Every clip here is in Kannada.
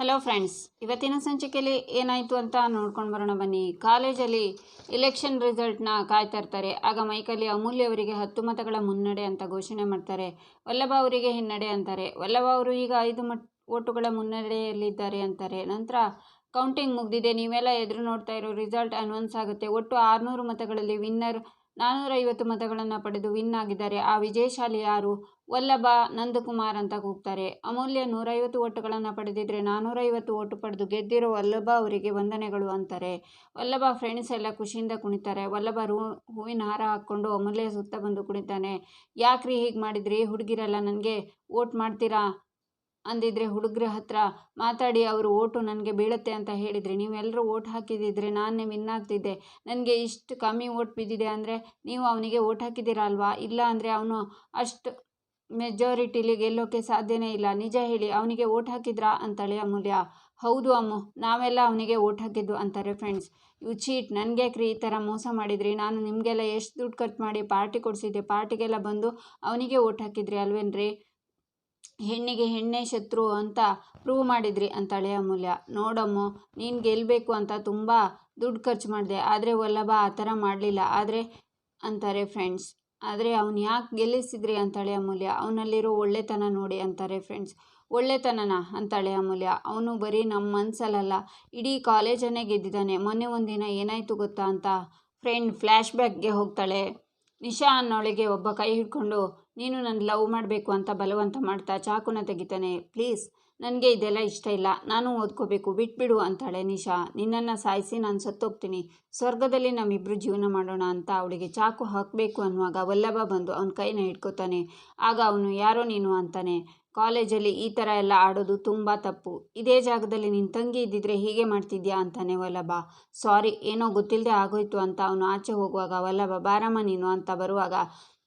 ಹಲೋ ಫ್ರೆಂಡ್ಸ್ ಇವತ್ತಿನ ಸಂಚಿಕೆಯಲ್ಲಿ ಏನಾಯಿತು ಅಂತ ನೋಡ್ಕೊಂಡು ಬರೋಣ ಬನ್ನಿ. ಕಾಲೇಜಲ್ಲಿ ಇಲೆಕ್ಷನ್ ರಿಸಲ್ಟ್ನ ಕಾಯ್ತಾ ಇರ್ತಾರೆ. ಆಗ ಮೈಕಲ್ಲಿ ಅಮೂಲ್ಯ ಅವರಿಗೆ ಹತ್ತು ಮತಗಳ ಮುನ್ನಡೆ ಅಂತ ಘೋಷಣೆ ಮಾಡ್ತಾರೆ. ವಲ್ಲಭ ಅವರಿಗೆ ಹಿನ್ನಡೆ ಅಂತಾರೆ. ವಲ್ಲಭ ಅವರು ಈಗ ಐದು ಮಟ್, ಓಟುಗಳ ಮುನ್ನಡೆಯಲ್ಲಿದ್ದಾರೆ ಅಂತಾರೆ. ನಂತರ ಕೌಂಟಿಂಗ್ ಮುಗ್ದಿದೆ. ನೀವೆಲ್ಲ ಎದುರು ನೋಡ್ತಾ ಇರೋ ರಿಸಲ್ಟ್ ಅನೌನ್ಸ್ ಆಗುತ್ತೆ. ಒಟ್ಟು ಆರುನೂರು ಮತಗಳಲ್ಲಿ ವಿನ್ನರ್ ನಾನ್ನೂರೈವತ್ತು ಮತಗಳನ್ನು ಪಡೆದು ವಿನ್ ಆಗಿದ್ದಾರೆ. ಆ ವಿಜಯಶಾಲಿ ಯಾರು? ವಲ್ಲಭ, ನಂದಕುಮಾರ್ ಅಂತ ಕೂಗ್ತಾರೆ. ಅಮೂಲ್ಯ ನೂರೈವತ್ತು ಓಟುಗಳನ್ನು ಪಡೆದಿದ್ರೆ ನಾನ್ನೂರೈವತ್ತು ಓಟು ಪಡೆದು ಗೆದ್ದಿರೋ ವಲ್ಲಭ ಅವರಿಗೆ ವಂದನೆಗಳು ಅಂತಾರೆ. ವಲ್ಲಭ ಫ್ರೆಂಡ್ಸ್ ಎಲ್ಲ ಖುಷಿಯಿಂದ ಕುಣಿತಾರೆ. ವಲ್ಲಭ ರೂ, ಹೂವಿನ ಹಾರ ಹಾಕ್ಕೊಂಡು ಅಮೂಲ್ಯ ಸುತ್ತ ಬಂದು ಕುಣಿತಾನೆ. ಯಾಕ್ರಿ ಹೀಗೆ ಮಾಡಿದ್ರಿ? ಹುಡುಗಿರಲ್ಲ ನನಗೆ ಓಟ್ ಮಾಡ್ತೀರಾ? ಅಂದಿದ್ರೆ ಹುಡುಗ್ರ ಹತ್ರ ಮಾತಾಡಿ, ಅವರು ಓಟು ನನಗೆ ಬೀಳುತ್ತೆ ಅಂತ ಹೇಳಿದ್ರಿ ನೀವೆಲ್ಲರೂ ಓಟ್ ಹಾಕಿದಿದ್ರೆ ನಾನೇ ವಿನ್ ಆಗ್ತಿದ್ದೆ. ನನಗೆ ಇಷ್ಟು ಕಮ್ಮಿ ಓಟ್ ಬಿದ್ದಿದೆ ಅಂದರೆ ನೀವು ಅವನಿಗೆ ಓಟ್ ಹಾಕಿದ್ದೀರಾ ಅಲ್ವಾ? ಇಲ್ಲ ಅಂದರೆ ಅವನು ಅಷ್ಟು ಮೆಜಾರಿಟಿಲಿ ಗೆಲ್ಲೋಕ್ಕೆ ಸಾಧ್ಯನೇ ಇಲ್ಲ. ನಿಜ ಹೇಳಿ, ಅವನಿಗೆ ಓಟ್ ಹಾಕಿದ್ರಾ? ಅಂತಳೆ ಅಮೂಲ್ಯ. ಹೌದು ಅಮ್ಮು, ನಾವೆಲ್ಲ ಅವನಿಗೆ ಓಟ್ ಹಾಕಿದ್ದು, ಅಂತಾರೆ ಫ್ರೆಂಡ್ಸ್ ಇವು ಚೀಟ್, ನನಗೆ ಕ್ರಿ ಈ ಥರ ಮೋಸ ಮಾಡಿದ್ರಿ? ನಾನು ನಿಮಗೆಲ್ಲ ಎಷ್ಟು ದುಡ್ಡು ಖರ್ಚು ಮಾಡಿ ಪಾರ್ಟಿ ಕೊಡಿಸಿದ್ದೆ, ಪಾರ್ಟಿಗೆಲ್ಲ ಬಂದು ಅವನಿಗೆ ಓಟ್ ಹಾಕಿದ್ರಿ ಅಲ್ವೇನ್ರಿ? ಹೆಣ್ಣಿಗೆ ಹೆಣ್ಣೇ ಶತ್ರು ಅಂತ ಪ್ರೂವ್ ಮಾಡಿದ್ರಿ ಅಂತಾಳೆ ಅಮೂಲ್ಯ ನೋಡಮ್ಮು, ನೀನು ಗೆಲ್ಲಬೇಕು ಅಂತ ತುಂಬ ದುಡ್ಡು ಖರ್ಚು ಮಾಡಿದೆ. ಆದರೆ ವಲ್ಲಭ ಆ ಥರ ಮಾಡಲಿಲ್ಲ. ಆದರೆ, ಅಂತಾರೆ ಫ್ರೆಂಡ್ಸ್ ಆದರೆ ಅವನು ಯಾಕೆ ಗೆಲ್ಲಿಸಿದ್ರಿ ಅಂತಾಳೆ ಅಮೂಲ್ಯ ಅವನಲ್ಲಿರೋ ಒಳ್ಳೆತನ ನೋಡಿ ಅಂತಾರೆ ಫ್ರೆಂಡ್ಸ್ ಒಳ್ಳೆತನನ ಅಂತಾಳೆ ಅಮೂಲ್ಯ ಅವನು ಬರೀ ನಮ್ಮ ಮನಸ್ಸಲ್ಲ ಇಡೀ ಕಾಲೇಜನ್ನೇ ಗೆದ್ದಿದ್ದಾನೆ. ಮೊನ್ನೆ ಒಂದಿನ ಏನಾಯಿತು ಗೊತ್ತಾ ಅಂತ ಫ್ರೆಂಡ್ ಫ್ಲ್ಯಾಶ್ ಬ್ಯಾಕ್ಗೆ ಹೋಗ್ತಾಳೆ. ನಿಶಾ ಅನ್ನೋಳಿಗೆ ಒಬ್ಬ ಕೈ ಹಿಡ್ಕೊಂಡು, ನೀನು ನನ್ನ ಲವ್ ಮಾಡಬೇಕು ಅಂತ ಬಲವಂತ ಮಾಡ್ತಾ ಚಾಕುನ ತೆಗಿತಾನೆ, ಪ್ಲೀಸ್ ನನಗೆ ಇದೆಲ್ಲ ಇಷ್ಟ ಇಲ್ಲ. ನಾನು ಓದ್ಕೋಬೇಕು. ಬಿಟ್ಬಿಡು ಅಂತಾಳೆ ನಿಶಾ. ನಿನ್ನನ್ನು ಸಾಯಿಸಿ ನಾನು ಸತ್ತೋಗ್ತೀನಿ. ಸ್ವರ್ಗದಲ್ಲಿ ನಮ್ಮಿಬ್ಬರು ಜೀವನ ಮಾಡೋಣ ಅಂತ ಅವಳಿಗೆ ಚಾಕು ಹಾಕಬೇಕು ಅನ್ನುವಾಗ ವಲ್ಲಭ ಬಂದು ಅವನ ಕೈನ ಹಿಡ್ಕೋತಾನೆ. ಆಗ ಅವನು, ಯಾರೋ ನೀನು? ಅಂತಾನೆ. ಕಾಲೇಜಲ್ಲಿ ಈ ಥರ ಎಲ್ಲ ಆಡೋದು ತುಂಬ ತಪ್ಪು. ಇದೇ ಜಾಗದಲ್ಲಿ ನಿನ್ನ ತಂಗಿ ಇದ್ದಿದ್ರೆ ಹೀಗೆ ಮಾಡ್ತಿದ್ಯಾ? ಅಂತಾನೆ ವಲ್ಲಭ. ಸಾರಿ, ಏನೋ ಗೊತ್ತಿಲ್ಲದೆ ಆಗೋಯ್ತು ಅಂತ ಅವನು ಆಚೆ ಹೋಗುವಾಗ ವಲ್ಲಭ, ಬಾರಮ್ಮ ನೀನು ಅಂತ ಬರುವಾಗ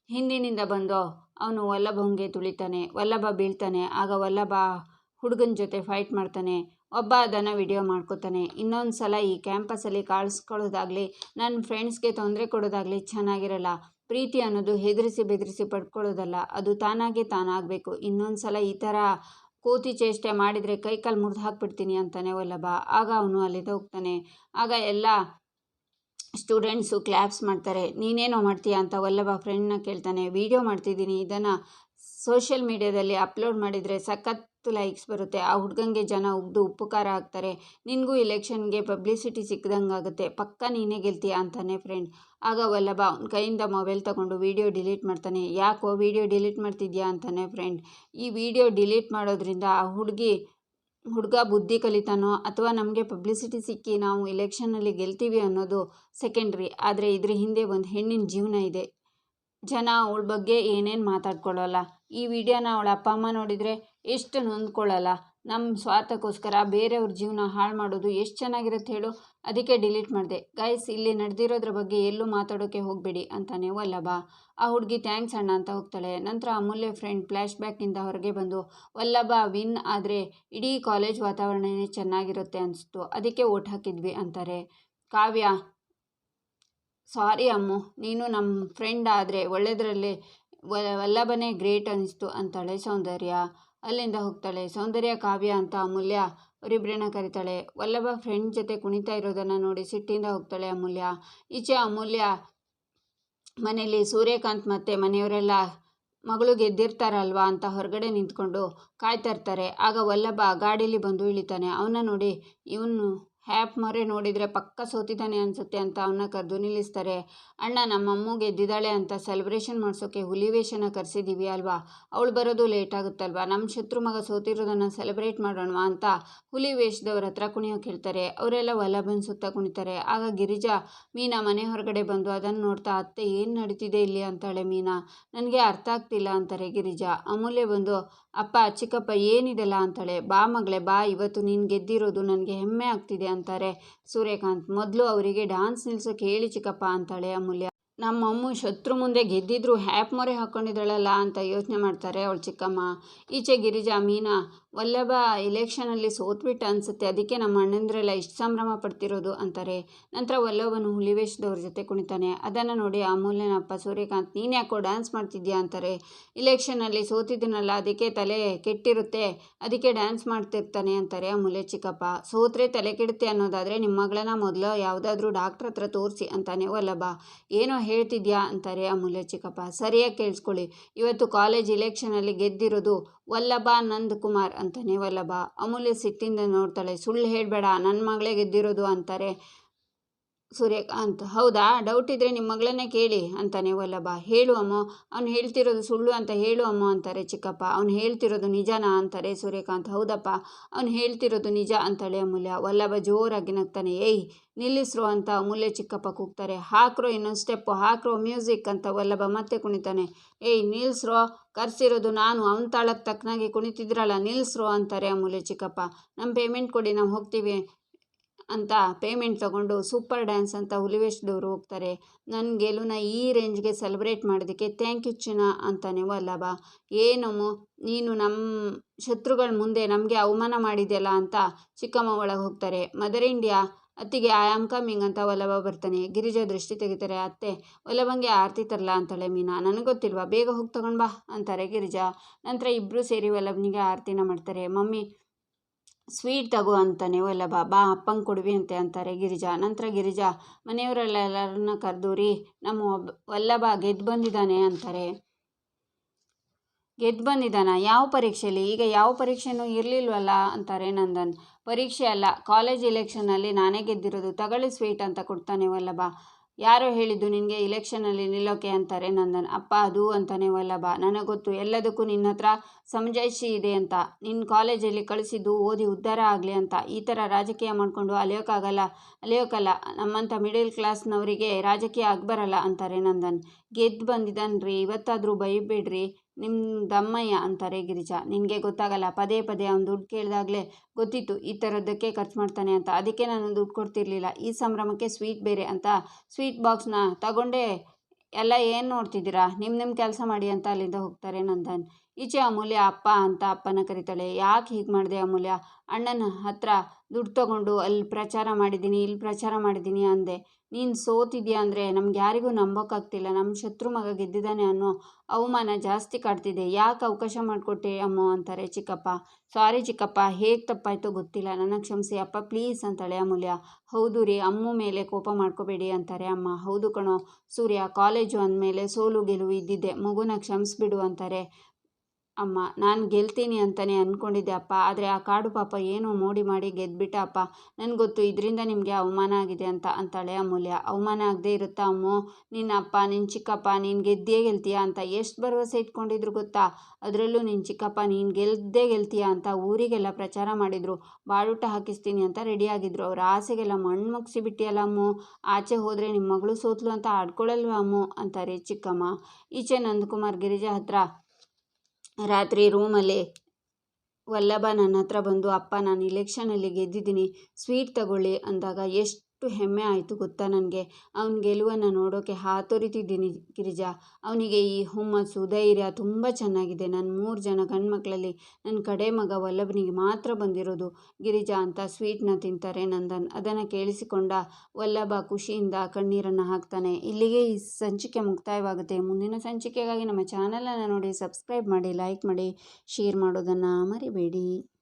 ಹಿಂದಿನಿಂದ ಬಂದು ಅವನು ವಲ್ಲಭಂಗೆ ತುಳಿತಾನೆ. ವಲ್ಲಭ ಬೀಳ್ತಾನೆ. ಆಗ ವಲ್ಲಭ ಹುಡುಗನ ಜೊತೆ ಫೈಟ್ ಮಾಡ್ತಾನೆ, ಒಬ್ಬ ಅದನ್ನು ವಿಡಿಯೋ ಮಾಡ್ಕೋತಾನೆ. ಇನ್ನೊಂದು ಸಲ ಈ ಕ್ಯಾಂಪಸಲ್ಲಿ ಕಾಳಿಸ್ಕೊಳ್ಳೋದಾಗಲಿ ನನ್ನ ಫ್ರೆಂಡ್ಸ್ಗೆ ತೊಂದರೆ ಕೊಡೋದಾಗಲಿ ಚೆನ್ನಾಗಿರಲ್ಲ. ಪ್ರೀತಿ ಅನ್ನೋದು ಹೆದರಿಸಿ ಬೆದರಿಸಿ ಪಡ್ಕೊಳ್ಳೋದಲ್ಲ, ಅದು ತಾನಾಗೆ ತಾನಾಗಬೇಕು. ಇನ್ನೊಂದು ಸಲ ಈ ಥರ ಕೂತಿ ಚೇಷ್ಟೆ ಮಾಡಿದರೆ ಕೈಕಾಲು ಮುರಿದು ಹಾಕ್ಬಿಡ್ತೀನಿ ಅಂತಾನೆ ವಲ್ಲಭ. ಆಗ ಅವನು ಅಲ್ಲಿಂದ ಹೋಗ್ತಾನೆ. ಆಗ ಎಲ್ಲ ಸ್ಟೂಡೆಂಟ್ಸು ಕ್ಲ್ಯಾಪ್ಸ್ ಮಾಡ್ತಾರೆ. ನೀನೇನೋ ಮಾಡ್ತೀಯಾ ಅಂತ ವಲ್ಲಭ ಫ್ರೆಂಡ್ನ ಕೇಳ್ತಾನೆ. ವಿಡಿಯೋ ಮಾಡ್ತಿದ್ದೀನಿ. ಇದನ್ನು ಸೋಷಿಯಲ್ ಮೀಡಿಯಾದಲ್ಲಿ ಅಪ್ಲೋಡ್ ಮಾಡಿದರೆ ಸಖತ್ತು ಲೈಕ್ಸ್ ಬರುತ್ತೆ. ಆ ಹುಡುಗಂಗೆ ಜನ ಉಗ್ದು ಉಪಕಾರ ಆಗ್ತಾರೆ. ನಿನಗೂ ಇಲೆಕ್ಷನ್ಗೆ ಪಬ್ಲಿಸಿಟಿ ಸಿಕ್ಕಿದಂಗೆ ಆಗುತ್ತೆ ಪಕ್ಕ ನೀನೇ ಗೆಲ್ತೀಯ ಅಂತಾನೆ ಫ್ರೆಂಡ್ ಆಗ ವಲ್ಲಭ ಅವ್ನ ಕೈಯಿಂದ ಮೊಬೈಲ್ ತಗೊಂಡು ವೀಡಿಯೋ ಡಿಲೀಟ್ ಮಾಡ್ತಾನೆ. ಯಾಕೋ ವೀಡಿಯೋ ಡಿಲೀಟ್ ಮಾಡ್ತಿದ್ಯಾ ಅಂತಾನೆ ಫ್ರೆಂಡ್ ಈ ವಿಡಿಯೋ ಡಿಲೀಟ್ ಮಾಡೋದ್ರಿಂದ ಆ ಹುಡುಗಿ, ಹುಡುಗ ಬುದ್ಧಿ ಕಲಿತಾನೋ ಅಥವಾ ನಮಗೆ ಪಬ್ಲಿಸಿಟಿ ಸಿಕ್ಕಿ ನಾವು ಇಲೆಕ್ಷನ್ನಲ್ಲಿ ಗೆಲ್ತೀವಿ ಅನ್ನೋದು ಸೆಕೆಂಡ್ರಿ ಆದರೆ ಇದ್ರ ಹಿಂದೆ ಒಂದು ಹೆಣ್ಣಿನ ಜೀವನ ಇದೆ. ಜನ ಅವಳ ಬಗ್ಗೆ ಏನೇನು ಮಾತಾಡ್ಕೊಳ್ಳೋಲ್ಲ. ಈ ವಿಡಿಯೋನ ಅವಳ ಅಪ್ಪ ಅಮ್ಮ ನೋಡಿದರೆ ಎಷ್ಟು ನೊಂದ್ಕೊಳ್ಳಲ್ಲ. ನಮ್ಮ ಸ್ವಾರ್ಥಕ್ಕೋಸ್ಕರ ಬೇರೆಯವ್ರ ಜೀವನ ಹಾಳು ಮಾಡೋದು ಎಷ್ಟು ಚೆನ್ನಾಗಿರುತ್ತೆ ಹೇಳು. ಅದಕ್ಕೆ ಡಿಲೀಟ್ ಮಾಡಿದೆ. ಗೈಸ್, ಇಲ್ಲಿ ನಡೆದಿರೋದ್ರ ಬಗ್ಗೆ ಎಲ್ಲೂ ಮಾತಾಡೋಕ್ಕೆ ಹೋಗಬೇಡಿ ಅಂತಾನೆ ವಲ್ಲಭ. ಆ ಹುಡುಗಿ, ಥ್ಯಾಂಕ್ಸ್ ಅಣ್ಣ ಅಂತ ಹೋಗ್ತಾಳೆ. ನಂತರ ಅಮೂಲ್ಯ ಫ್ರೆಂಡ್ ಫ್ಲ್ಯಾಶ್ ಬ್ಯಾಕಿಂದ ಹೊರಗೆ ಬಂದು, ವಲ್ಲಭ, ವಿನ್ ಆದರೆ ಇಡೀ ಕಾಲೇಜ್ ವಾತಾವರಣನೇ ಚೆನ್ನಾಗಿರುತ್ತೆ ಅನಿಸ್ತು. ಅದಕ್ಕೆ ಓಟ್ ಹಾಕಿದ್ವಿ ಅಂತಾರೆ. ಕಾವ್ಯ, ಸಾರಿ ಅಮ್ಮು, ನೀನು ನಮ್ಮ ಫ್ರೆಂಡ್ ಆದರೆ ಒಳ್ಳೆಯದರಲ್ಲಿ ವಲ್ಲಭನೇ ಗ್ರೇಟ್ ಅನ್ನಿಸ್ತು ಅಂತಾಳೆ ಸೌಂದರ್ಯ. ಅಲ್ಲಿಂದ ಹೋಗ್ತಾಳೆ. ಸೌಂದರ್ಯ, ಕಾವ್ಯ ಅಂತ ಅಮೂಲ್ಯ ಅವರಿಬ್ಬರನ್ನ ಕರೀತಾಳೆ. ವಲ್ಲಭ ಫ್ರೆಂಡ್ ಜೊತೆ ಕುಣಿತಾ ಇರೋದನ್ನು ನೋಡಿ ಸಿಟ್ಟಿಂದ ಹೋಗ್ತಾಳೆ ಅಮೂಲ್ಯ. ಈಚೆ ಅಮೂಲ್ಯ ಮನೆಯಲ್ಲಿ ಸೂರ್ಯಕಾಂತ್ ಮತ್ತು ಮನೆಯವರೆಲ್ಲ ಮಗಳು ಗೆದ್ದಿರ್ತಾರಲ್ವಾ ಅಂತ ಹೊರಗಡೆ ನಿಂತ್ಕೊಂಡು ಕಾಯ್ತಾ ಇರ್ತಾರೆ. ಆಗ ವಲ್ಲಭ ಗಾಡೀಲಿ ಬಂದು ಇಳಿತಾನೆ. ಅವನ್ನ ನೋಡಿ ಇವನು ಹ್ಯಾಪ್ ಮೊರೆ ನೋಡಿದರೆ ಪಕ್ಕ ಸೋತಿದ್ದಾನೆ ಅನಿಸುತ್ತೆ ಅಂತ ಅವನ್ನ ಕರೆದು ನಿಲ್ಲಿಸ್ತಾರೆ. ಅಣ್ಣ, ನಮ್ಮ ಗೆದ್ದಿದ್ದಾಳೆ ಅಂತ ಸೆಲೆಬ್ರೇಷನ್ ಮಾಡಿಸೋಕ್ಕೆ ಹುಲಿ ವೇಷನ ಕರೆಸಿದ್ದೀವಿ ಅಲ್ವಾ? ಅವಳು ಬರೋದು ಲೇಟ್ ಆಗುತ್ತಲ್ವಾ? ನಮ್ಮ ಶತ್ರು ಮಗ ಸೋತಿರೋದನ್ನು ಸೆಲೆಬ್ರೇಟ್ ಮಾಡೋಣ ಅಂತ ಹುಲಿ ವೇಷದವ್ರ ಹತ್ರ ಕುಣಿಯೋಕೆ ಹೇಳ್ತಾರೆ. ಅವರೆಲ್ಲ ವಲ್ಲಭನ ಸುತ್ತ ಕುಣಿತಾರೆ. ಆಗ ಗಿರಿಜಾ, ಮೀನಾ ಮನೆ ಹೊರಗಡೆ ಬಂದು ಅದನ್ನು ನೋಡ್ತಾ ಅತ್ತೆ ಏನು ನಡೀತಿದೆ ಇಲ್ಲಿ? ಅಂತಾಳೆ ಮೀನಾ. ನನಗೆ ಅರ್ಥ ಆಗ್ತಿಲ್ಲ, ಅಂತಾರೆ ಗಿರಿಜಾ. ಅಮೂಲ್ಯ ಬಂದು, ಅಪ್ಪ, ಚಿಕ್ಕಪ್ಪ ಏನಿದೆಲ್ಲ? ಅಂತಾಳೆ. ಬಾ ಮಗಳೇ, ಬಾ. ಇವತ್ತು ನೀನು ಗೆದ್ದಿರೋದು ನನಗೆ ಹೆಮ್ಮೆ ಆಗ್ತಿದೆ ಅಂತಾರೆ. ಸೂರ್ಯಕಾಂತ್, ಮೊದಲು ಅವರಿಗೆ ಡಾನ್ಸ್ ನಿಲ್ಸೋಕೆ ಹೇಳಿ ಚಿಕ್ಕಪ್ಪ ಅಂತಾಳೆ ಅಮೂಲ್ಯ. ನಮ್ಮ ನಮ್ಮಮ್ಮ ಶತ್ರು ಮುಂದೆ ಗೆದ್ದಿದ್ರು ಹ್ಯಾಪ್ ಮೊರೆ ಹಾಕ್ಕೊಂಡಿದ್ದಾಳಲ್ಲ ಅಂತ ಯೋಚನೆ ಮಾಡ್ತಾರೆ ಅವಳು ಚಿಕ್ಕಮ್ಮ. ಈಚೆ ಗಿರಿಜಾ, ಮೀನಾ ವಲ್ಲಭ ಇಲೆಕ್ಷನಲ್ಲಿ ಸೋತ್ಬಿಟ್ಟ ಅನಿಸುತ್ತೆ. ಅದಕ್ಕೆ ನಮ್ಮ ಅಣ್ಣಂದ್ರೆಲ್ಲ ಇಷ್ಟು ಸಂಭ್ರಮ ಪಡ್ತಿರೋದು ಅಂತಾರೆ. ನಂತರ ವಲ್ಲಭನು ಹುಲಿವೇಶದವ್ರ ಜೊತೆ ಕುಣಿತಾನೆ. ಅದನ್ನು ನೋಡಿ ಅಮೂಲ್ಯನಪ್ಪ, ಸೂರ್ಯಕಾಂತ್, ನೀನು ಯಾಕೋ ಡ್ಯಾನ್ಸ್ ಮಾಡ್ತಿದ್ಯಾ ಅಂತಾರೆ. ಇಲೆಕ್ಷನಲ್ಲಿ ಸೋತಿದ್ದೀನಲ್ಲ, ಅದಕ್ಕೆ ತಲೆ ಕೆಟ್ಟಿರುತ್ತೆ. ಅದಕ್ಕೆ ಡ್ಯಾನ್ಸ್ ಮಾಡ್ತಿರ್ತಾನೆ ಅಂತಾರೆ ಅಮೂಲ್ಯ ಚಿಕ್ಕಪ್ಪ. ಸೋತ್ರೆ ತಲೆ ಕೆಡುತ್ತೆ ಅನ್ನೋದಾದರೆ ನಿಮ್ಮ ಮಗಳನ್ನ ಮೊದಲು ಯಾವುದಾದ್ರೂ ಡಾಕ್ಟ್ರ್ ಹತ್ರ ತೋರಿಸಿ ಅಂತಾನೆ ವಲ್ಲಭ. ಏನೋ ಹೇಳ್ತಿದ್ಯಾ ಅಂತಾರೆ ಅಮೂಲ್ಯ ಚಿಕ್ಕಪ್ಪ. ಸರಿಯಾಗಿ ಕೇಳಿಸ್ಕೊಳ್ಳಿ. ಇವತ್ತು ಕಾಲೇಜ್ ಇಲೆಕ್ಷನಲ್ಲಿ ಗೆದ್ದಿರೋದು ವಲ್ಲಭ ನಂದ್ ಕುಮಾರ್ ಅಂತಾನೆ ವಲ್ಲಭ. ಅಮೂಲ್ಯ ಸಿಟ್ಟಿಂದ ನೋಡ್ತಾಳೆ. ಸುಳ್ಳು ಹೇಳಬೇಡ. ನನ್ನ ಮಗಳೇ ಗೆದ್ದಿರೋದು ಅಂತಾರೆ. ಸೂರ್ಯಕಾಂತ್ ಹೌದಾ? ಡೌಟ್ ಇದ್ದರೆ ನಿಮ್ಮ ಮಗಳನ್ನೇ ಕೇಳಿ ಅಂತಾನೆ ವಲ್ಲಭ ಹೇಳು ಅಮ್ಮ. ಅವ್ನು ಹೇಳ್ತಿರೋದು ಸುಳ್ಳು ಅಂತ ಹೇಳು ಅಮ್ಮ ಅಂತಾರೆ ಚಿಕ್ಕಪ್ಪ. ಅವ್ನು ಹೇಳ್ತಿರೋದು ನಿಜನಾ ಅಂತಾರೆ ಸೂರ್ಯಕಾಂತ್ ಹೌದಪ್ಪ. ಅವ್ನು ಹೇಳ್ತಿರೋದು ನಿಜ ಅಂತಾಳೆ ಅಮೂಲ್ಯ. ವಲ್ಲಭ ಜೋರಾಗಿ ನಗ್ತಾನೆ. ಏಯ್, ನಿಲ್ಲಿಸ್ರು ಅಂತ ಅಮೂಲ್ಯ ಚಿಕ್ಕಪ್ಪ ಕೂಗ್ತಾರೆ. ಹಾಕ್ರೋ ಇನ್ನೊಂದು ಸ್ಟೆಪ್ಪು ಹಾಕ್ರೋ ಮ್ಯೂಸಿಕ್ ಅಂತ ವಲ್ಲಭ ಮತ್ತೆ ಕುಣಿತಾನೆ. ಏಯ್, ನಿಲ್ಸ್ರೋ. ಕರ್ಸಿರೋದು ನಾನು. ಅವನ ತಾಳಕ್ಕೆ ತಕ್ಕನಾಗಿ ಕುಣಿತಿದ್ರಲ್ಲ, ನಿಲ್ಸ್ರೋ ಅಂತಾರೆ ಅಮೂಲ್ಯ ಚಿಕ್ಕಪ್ಪ. ನಮ್ಮ ಪೇಮೆಂಟ್ ಕೊಡಿ, ನಾವು ಹೋಗ್ತೀವಿ. ಅಂತ ಪೇಮೆಂಟ್ ತಗೊಂಡು ಸೂಪರ್ ಡ್ಯಾನ್ಸ್ ಅಂತ ಹುಲಿವೇಶದವರು ಹೋಗ್ತಾರೆ. ನನ್ನ ಗೆಲುವನ್ನ ಈ ರೇಂಜ್ಗೆ ಸೆಲೆಬ್ರೇಟ್ ಮಾಡೋದಕ್ಕೆ ಥ್ಯಾಂಕ್ ಯು ಚಿನ್ನ ಅಂತಾನೆ ವಲ್ಲಭ ಏನಮ್ಮ ನೀನು ನಮ್ಮ ಶತ್ರುಗಳ ಮುಂದೆ ನಮಗೆ ಅವಮಾನ ಮಾಡಿದೆಯಲ್ಲ ಅಂತ ಚಿಕ್ಕಮ್ಮ ಒಳಗೆ ಹೋಗ್ತಾರೆ. ಮದರ್ ಇಂಡಿಯಾ ಅತ್ತಿಗೆ ಐ ಆಮ್ ಕಮಿಂಗ್ ಅಂತ ವಲ್ಲಭ ಬರ್ತಾನೆ. ಗಿರಿಜಾ ದೃಷ್ಟಿ ತೆಗಿತಾರೆ, ಅತ್ತೆ ವಲ್ಲಭಂಗೆ ಆರತಿ ತರಲ ಅಂತಾಳೆ ಮೀನಾ. ನನಗೆ ಗೊತ್ತಿಲ್ವಾ, ಬೇಗ ಹೋಗಿ ತಗೊಂಡು ಬಾ ಅಂತಾರೆ ಗಿರಿಜಾ. ನಂತರ ಇಬ್ಬರೂ ಸೇರಿ ವಲ್ಲಭನಿಗೆ ಆರತಿನ ಮಾಡ್ತಾರೆ. ಮಮ್ಮಿ ಸ್ವೀಟ್ ತಗೋ ಅಂತಾನೆ ಎಲ್ಲ ಬಾ ಅಪ್ಪಂಗೆ ಕೊಡ್ವಿ ಅಂತೆ ಅಂತಾರೆ ಗಿರಿಜಾ. ನಂತರ ಗಿರಿಜಾ ಮನೆಯವರೆಲ್ಲರನ್ನ ಕರೆದು ರೀ ನಮ್ಮ ಒಬ್ಬ ವಲ್ಲಭ ಗೆದ್ದು ಬಂದಿದ್ದಾನೆ ಅಂತಾರೆ. ಗೆದ್ದು ಬಂದಿದ್ದಾನ? ಯಾವ ಪರೀಕ್ಷೆಯಲ್ಲಿ ಈಗ ಯಾವ ಪರೀಕ್ಷೆನೂ ಇರಲಿಲ್ವಲ್ಲ ಅಂತಾರೆ ನಂದನ್. ಪರೀಕ್ಷೆ ಅಲ್ಲ ಕಾಲೇಜ್ ಇಲೆಕ್ಷನಲ್ಲಿ ನಾನೇ ಗೆದ್ದಿರೋದು, ತಗೊಳ್ಳಿ ಸ್ವೀಟ್ ಅಂತ ಕೊಡ್ತಾನೆ ವಲ್ಲಭ ಯಾರೋ ಹೇಳಿದ್ದು ನಿನಗೆ ಇಲೆಕ್ಷನಲ್ಲಿ ನಿಲ್ಲೋಕೆ ಅಂತಾರೆ ನಂದನ್. ಅಪ್ಪ ಅದು ಅಂತಾನೆ ವಲ್ಲಭ ಗೊತ್ತು, ಎಲ್ಲದಕ್ಕೂ ನಿನ್ನ ಹತ್ರ ಸಮಜಾಯಿಷಿ ಇದೆ ಅಂತ. ನಿನ್ನ ಕಾಲೇಜಲ್ಲಿ ಕಳಿಸಿದ್ದು ಓದಿ ಉದ್ಧಾರ ಆಗಲಿ ಅಂತ. ಈ ಥರ ರಾಜಕೀಯ ಮಾಡಿಕೊಂಡು ಅಲಿಯೋಕ್ಕಾಗಲ್ಲ ಅಲಿಯೋಕ್ಕಲ್ಲ ನಮ್ಮಂಥ ಮಿಡಲ್ ಕ್ಲಾಸ್ನವರಿಗೆ ರಾಜಕೀಯ ಆಗಬರಲ್ಲ ಅಂತಾರೆ ನಂದನ್. ಗೆದ್ದು ಬಂದಿದ್ದಾನ್ರಿ ಇವತ್ತಾದರೂ ಬೈಬೇಡ್ರಿ ನಿಮ್ಮ ದಮ್ಮಯ್ಯ ಅಂತಾರೆ ಗಿರಿಜಾ. ನಿನಗೆ ಗೊತ್ತಾಗಲ್ಲ, ಪದೇ ಪದೇ ಅವ್ನು ದುಡ್ಡು ಕೇಳಿದಾಗಲೇ ಗೊತ್ತಿತ್ತು ಈ ಥರದ್ದಕ್ಕೆ ಖರ್ಚು ಮಾಡ್ತಾನೆ ಅಂತ. ಅದಕ್ಕೆ ನಾನು ದುಡ್ಡು ಕೊಡ್ತಿರ್ಲಿಲ್ಲ. ಈ ಸಂಭ್ರಮಕ್ಕೆ ಸ್ವೀಟ್ ಬೇರೆ ಅಂತ. ಸ್ವೀಟ್ ಬಾಕ್ಸ್ನ ತಗೊಂಡೇ ಎಲ್ಲ ಏನು ನೋಡ್ತಿದ್ದೀರಾ? ನಿಮ್ಮ ನಿಮ್ಮ ಕೆಲಸ ಮಾಡಿ ಅಂತ ಅಲ್ಲಿಂದ ಹೋಗ್ತಾರೆ ನಂದನ್. ಈಚೆ ಅಮೂಲ್ಯ ಅಪ್ಪ ಅಂತ ಅಪ್ಪನ ಕರಿತಾಳೆ. ಯಾಕೆ ಹೀಗೆ ಮಾಡಿದೆ ಅಮೂಲ್ಯ? ಅಣ್ಣನ ಹತ್ರ ದುಡ್ಡು ತಗೊಂಡು ಅಲ್ಲಿ ಪ್ರಚಾರ ಮಾಡಿದ್ದೀನಿ ಇಲ್ಲಿ ಪ್ರಚಾರ ಮಾಡಿದ್ದೀನಿ ಅಂದೆ. ನೀನು ಸೋತಿದ್ಯಾ ಅಂದರೆ ನಮ್ಗೆ ಯಾರಿಗೂ ನಂಬೋಕ್ಕಾಗ್ತಿಲ್ಲ ನಮ್ಮ ಶತ್ರು ಮಗ ಗೆದ್ದಿದ್ದಾನೆ ಅನ್ನೋ ಅವಮಾನ ಜಾಸ್ತಿ ಕಾಡ್ತಿದೆ. ಯಾಕೆ ಅವಕಾಶ ಮಾಡಿಕೊಟ್ಟೆ ಅಮ್ಮ ಅಂತಾರೆ ಚಿಕ್ಕಪ್ಪ. ಸಾರಿ ಚಿಕ್ಕಪ್ಪ, ಹೇಗೆ ತಪ್ಪಾಯಿತು ಗೊತ್ತಿಲ್ಲ. ನನ್ನ ಕ್ಷಮಿಸಿ ಅಪ್ಪ, ಪ್ಲೀಸ್ ಅಂತಾಳೆ ಅಮೂಲ್ಯ. ಹೌದು ರೀ, ಅಮ್ಮ ಮೇಲೆ ಕೋಪ ಮಾಡ್ಕೋಬೇಡಿ ಅಂತಾರೆ ಅಮ್ಮ. ಹೌದು ಕಣೋ ಸೂರ್ಯ, ಕಾಲೇಜು ಅಂದಮೇಲೆ ಸೋಲು ಗೆಲುವು ಇದ್ದಿದ್ದೆ. ಮಗುನ ಕ್ಷಮಿಸ್ಬಿಡು ಅಂತಾರೆ. ಅಮ್ಮ, ನಾನು ಗೆಲ್ತೀನಿ ಅಂತಲೇ ಅಂದ್ಕೊಂಡಿದ್ದೆ ಅಪ್ಪ. ಆದರೆ ಆ ಕಾಡು ಪಾಪ ಏನು ಮೋಡಿ ಮಾಡಿ ಗೆದ್ದುಬಿಟ್ಟ ಅಪ್ಪ. ನನಗೆ ಗೊತ್ತು, ಇದರಿಂದ ನಿಮಗೆ ಅವಮಾನ ಆಗಿದೆ ಅಂತ ಅಂತಾಳೆ ಅಮೂಲ್ಯ. ಅವಮಾನ ಆಗದೆ ಇರುತ್ತಾ ಅಮ್ಮ? ನಿನ್ನ ಅಪ್ಪ ನಿನ್ನ ಚಿಕ್ಕಪ್ಪ, ನೀನು ಗೆದ್ದೇ ಗೆಲ್ತೀಯಾ ಅಂತ ಎಷ್ಟು ಭರವಸೆ ಇಟ್ಕೊಂಡಿದ್ರು ಗೊತ್ತಾ? ಅದರಲ್ಲೂ ನಿನ್ನ ಚಿಕ್ಕಪ್ಪ, ನೀನು ಗೆಲ್ದೇ ಗೆಲ್ತೀಯಾ ಅಂತ ಊರಿಗೆಲ್ಲ ಪ್ರಚಾರ ಮಾಡಿದರು. ಬಾಡೂಟ ಹಾಕಿಸ್ತೀನಿ ಅಂತ ರೆಡಿಯಾಗಿದ್ರು ಅವ್ರ ಆಸೆಗೆಲ್ಲ ಮಣ್ಣು ಮುಗಿಸಿಬಿಟ್ಟಿಯಲ್ಲ ಅಮ್ಮು? ಆಚೆ ಹೋದರೆ ನಿಮ್ಮ ಮಗಳು ಸೋತ್ಲು ಅಂತ ಆಡ್ಕೊಳ್ಳಲ್ವಾ ಅಮ್ಮು? ಅಂತಾರೆ ಚಿಕ್ಕಮ್ಮ. ಈಚೆ ನಂದಕುಮಾರ್ ಗಿರಿಜಾ ಹತ್ರ ರಾತ್ರಿ ರೂಮಲ್ಲಿ ವಲ್ಲಭ ನನ್ನ ಹತ್ರ ಬಂದು ಅಪ್ಪ ನಾನು ಇಲೆಕ್ಷನಲ್ಲಿ ಗೆದ್ದಿದ್ದೀನಿ ಸ್ವೀಟ್ ತಗೊಳ್ಳಿ ಅಂದಾಗ ಎಷ್ಟು ಹೆಮ್ಮೆ ಆಯಿತು ಗೊತ್ತಾ ನನಗೆ? ಅವನ ಗೆಲುವನ್ನು ನೋಡೋಕ್ಕೆ ಹಾತೊರಿತಿದ್ದೀನಿ ಗಿರಿಜಾ. ಅವನಿಗೆ ಈ ಹುಮ್ಮಸ್ಸು, ಧೈರ್ಯ ತುಂಬ ಚೆನ್ನಾಗಿದೆ. ನನ್ನ ಮೂರು ಜನ ಗಂಡ್ಮಕ್ಳಲ್ಲಿ ನನ್ನ ಕಡೆ ಮಗ ವಲ್ಲಭನಿಗೆ ಮಾತ್ರ ಬಂದಿರೋದು. ಗಿರಿಜಾ ಅಂತ ಸ್ವೀಟ್ನ ತಿಂತಾರೆ ನಂದನ್. ಅದನ್ನು ಕೇಳಿಸಿಕೊಂಡ ವಲ್ಲಭ ಖುಷಿಯಿಂದ ಕಣ್ಣೀರನ್ನು ಹಾಕ್ತಾನೆ. ಇಲ್ಲಿಗೆ ಈ ಸಂಚಿಕೆ ಮುಕ್ತಾಯವಾಗುತ್ತೆ. ಮುಂದಿನ ಸಂಚಿಕೆಗಾಗಿ ನಮ್ಮ ಚಾನಲನ್ನು ನೋಡಿ, ಸಬ್ಸ್ಕ್ರೈಬ್ ಮಾಡಿ, ಲೈಕ್ ಮಾಡಿ, ಶೇರ್ ಮಾಡೋದನ್ನು ಮರಿಬೇಡಿ.